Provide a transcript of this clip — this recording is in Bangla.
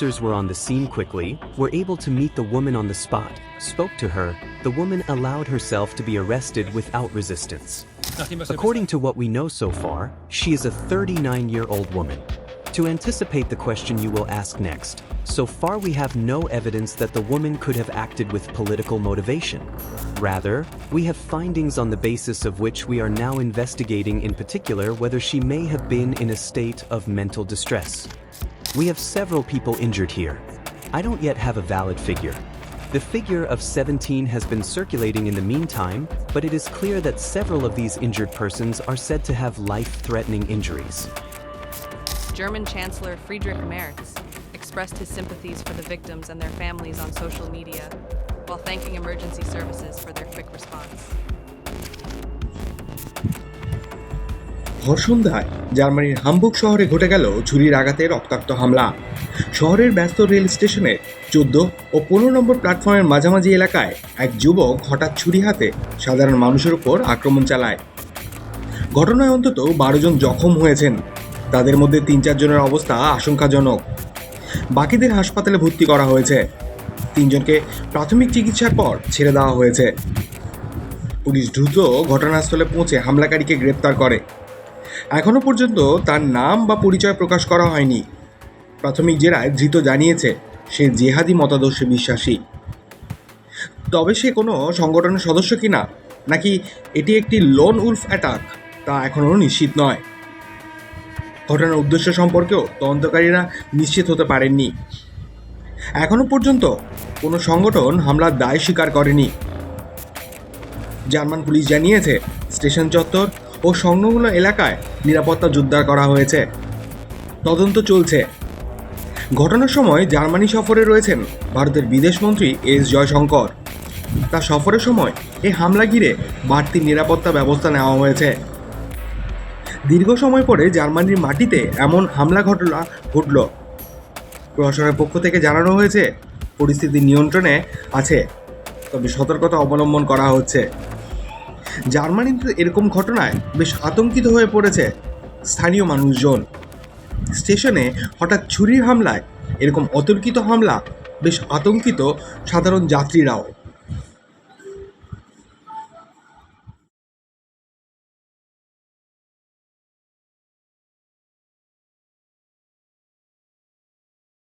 officers were on the scene quickly, were able to meet the woman on the spot, spoke to her, the woman allowed herself to be arrested without resistance. According to what we know so far, she is a 39 year old woman. To anticipate the question you will ask next, so far we have no evidence that the woman could have acted with political motivation. Rather, we have findings on the basis of which we are now investigating in particular whether she may have been in a state of mental distress. We have several people injured here. I don't yet have a valid figure. The figure of 17 has been circulating in the meantime, but it is clear that several of these injured persons are said to have life-threatening injuries. German Chancellor Friedrich Merz expressed his sympathies for the victims and their families on social media, while thanking emergency services for their quick response. ভর সন্ধ্যায় জার্মানির হামবুক শহরে ঘটে গেল ছুরির আঘাতে রক্তাক্ত হামলা। শহরের ব্যস্ত রেল স্টেশনে চোদ্দ ও পনেরো নম্বর প্ল্যাটফর্মের মাঝামাঝি এলাকায় এক যুবক হঠাৎ ছুরি হাতে সাধারণ মানুষের উপর আক্রমণ চালায়। ঘটনায় অন্তত বারো জন জখম হয়েছেন। তাদের মধ্যে তিন চারজনের অবস্থা আশঙ্কাজনক। বাকিদের হাসপাতালে ভর্তি করা হয়েছে। তিনজনকে প্রাথমিক চিকিৎসার পর ছেড়ে দেওয়া হয়েছে। পুলিশ দ্রুত ঘটনাস্থলে পৌঁছে হামলাকারীকে গ্রেপ্তার করে। এখনও পর্যন্ত তার নাম বা পরিচয় প্রকাশ করা হয়নি। প্রাথমিক জেরায় ধৃত জানিয়েছে, সে জেহাদি মতাদর্শে বিশ্বাসী। তবে সে কোনো সংগঠনের সদস্য কিনা নাকি এটি একটি লোন উলফ অ্যাটাক তা এখনও নিশ্চিত নয়। ঘটনার উদ্দেশ্য সম্পর্কেও তদন্তকারীরা নিশ্চিত হতে পারেননি। এখনও পর্যন্ত কোনো সংগঠন হামলার দায় স্বীকার করেনি। জার্মান পুলিশ জানিয়েছে, স্টেশন চত্বর ও সংলগ্ন এলাকায় নিরাপত্তা জোরদার করা হয়েছে। তদন্ত চলছে। ঘটনার সময় জার্মানি সফরে রয়েছেন ভারতের বিদেশমন্ত্রী এস জয়শঙ্কর। তার সফরের সময় এই হামলা ঘিরে বাড়তি নিরাপত্তা ব্যবস্থা নেওয়া হয়েছে। দীর্ঘ সময় পরে জার্মানির মাটিতে এমন হামলা ঘটনা ঘটল। প্রশাসনের পক্ষ থেকে জানানো হয়েছে, পরিস্থিতি নিয়ন্ত্রণে আছে, তবে সতর্কতা অবলম্বন করা হচ্ছে। জার্মানিতে এরকম ঘটনায় বেশ আতঙ্কিত হয়ে পড়েছে স্থানীয় মানুষজন। স্টেশনে হঠাৎ ছুরির হামলায় এরকম অতর্কিত হামলা, বেশ আতঙ্কিত সাধারণ যাত্রীরাও।